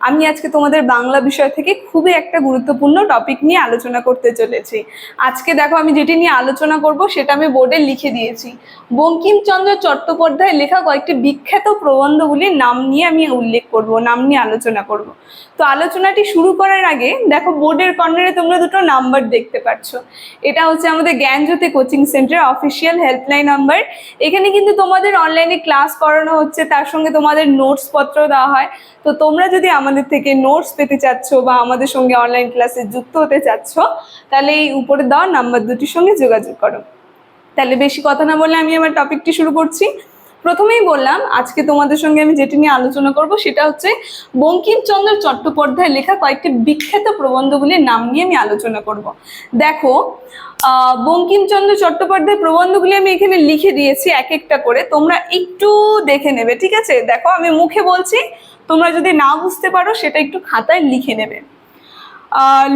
আমি আজকে তোমাদের বাংলা বিষয় থেকে খুবই একটা গুরুত্বপূর্ণ টপিক নিয়ে আলোচনা করতে চলেছি। আজকে দেখো আমি যেটি নিয়ে আলোচনা করব সেটা আমি বোর্ডে লিখে দিয়েছি। বঙ্কিমচন্দ্র চট্টোপাধ্যায় লেখা কয়েকটি বিখ্যাত প্রবন্ধগুলির নাম নিয়ে আমি উল্লেখ করব, নাম নিয়ে আলোচনা করব। তো আলোচনাটি শুরু করার আগে দেখো বোর্ডের কর্নারে তোমরা দুটো নাম্বার দেখতে পাচ্ছ এটা হচ্ছে আমাদের Gyanjyoti coaching centre official helpline number এখানে কিন্তু তোমাদের অনলাইনে ক্লাস করানো হচ্ছে, তার সঙ্গে তোমাদের নোটস পত্র দেওয়া হয়। তো তোমরা যদি আমাদের থেকে নোটস পেতে চাচ্ছ বা আমাদের সঙ্গে অনলাইন ক্লাসে যুক্ত হতে চাচ্ছ, তাহলে এই উপরে দেওয়া নাম্বার দুটির সঙ্গে যোগাযোগ করো। তাহলে বেশি কথা না বলে আমি আমার টপিকটি শুরু করছি। প্রথমেই বললাম, আজকে তোমাদের সঙ্গে আমি যেটি নিয়ে আলোচনা করব সেটা হচ্ছে বঙ্কিমচন্দ্র চট্টোপাধ্যায় লেখা কয়েকটি বিখ্যাত প্রবন্ধগুলির নাম নিয়ে আমি আলোচনা করব। দেখো বঙ্কিমচন্দ্র চট্টোপাধ্যায় প্রবন্ধগুলি আমি এখানে লিখে দিয়েছি এক একটা করে, তোমরা একটু দেখে নেবে, ঠিক আছে? দেখো, আমি মুখে বলছি তোমরা যদি না বুঝতে পারো, সেটা একটু খাতায় লিখে নেবে।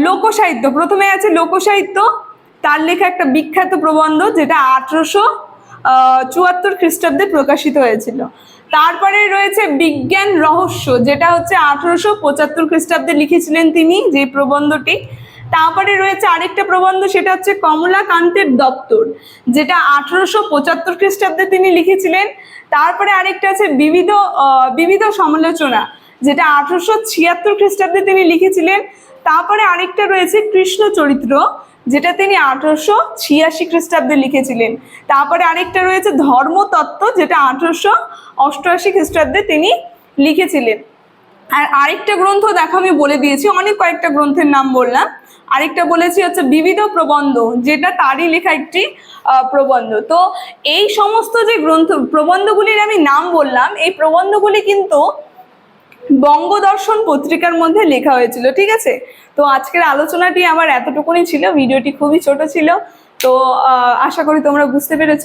লোকসাহিত্য, প্রথমে আছে লোকসাহিত্য, তার লেখা একটা বিখ্যাত প্রবন্ধ যেটা আঠেরোশো চুয়াত্তর খ্রিস্টাব্দে প্রকাশিত হয়েছিল। তারপরে রয়েছে বিজ্ঞান রহস্য, যেটা হচ্ছে আঠেরোশো পঁচাত্তর খ্রিস্টাব্দে লিখেছিলেন তিনি যে প্রবন্ধটি। তারপরে রয়েছে আরেকটা প্রবন্ধ, সেটা হচ্ছে কমলাকান্তের দপ্তর, যেটা আঠারোশো পঁচাত্তর খ্রিস্টাব্দে তিনি লিখেছিলেন। তারপরে আরেকটা আছে বিবিধ বিবিধ সমালোচনা, যেটা আঠারোশো ছিয়াত্তর খ্রিস্টাব্দে তিনি লিখেছিলেন। তারপরে আরেকটা রয়েছে কৃষ্ণ চরিত্র, যেটা তিনি আঠারোশো ছিয়াশি খ্রিস্টাব্দে লিখেছিলেন। তারপরে আরেকটা রয়েছে ধর্মতত্ত্ব, যেটা আঠারোশো অষ্টআশি খ্রিস্টাব্দে তিনি লিখেছিলেন। আর আরেকটা গ্রন্থ, দেখো আমি বলে দিয়েছি, অনেক কয়েকটা গ্রন্থের নাম বললাম। আরেকটা বলেছি হচ্ছে বিবিধ প্রবন্ধ, যেটা তারই লেখা একটি প্রবন্ধ। তো এই সমস্ত যে গ্রন্থ, প্রবন্ধগুলির আমি নাম বললাম, এই প্রবন্ধগুলি কিন্তু বঙ্গদর্শন পত্রিকার মধ্যে লেখা হয়েছিল, ঠিক আছে? তো আজকের আলোচনাটি আমার এতটুকুনি ছিল, ভিডিওটি খুবই ছোট ছিল, তো আশা করি তোমরা বুঝতে পেরেছ।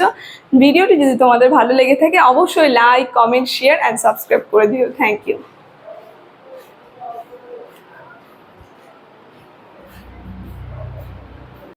ভিডিওটি যদি তোমাদের ভালো লেগে থাকে, অবশ্যই like comment share and subscribe করে দিও। Thank you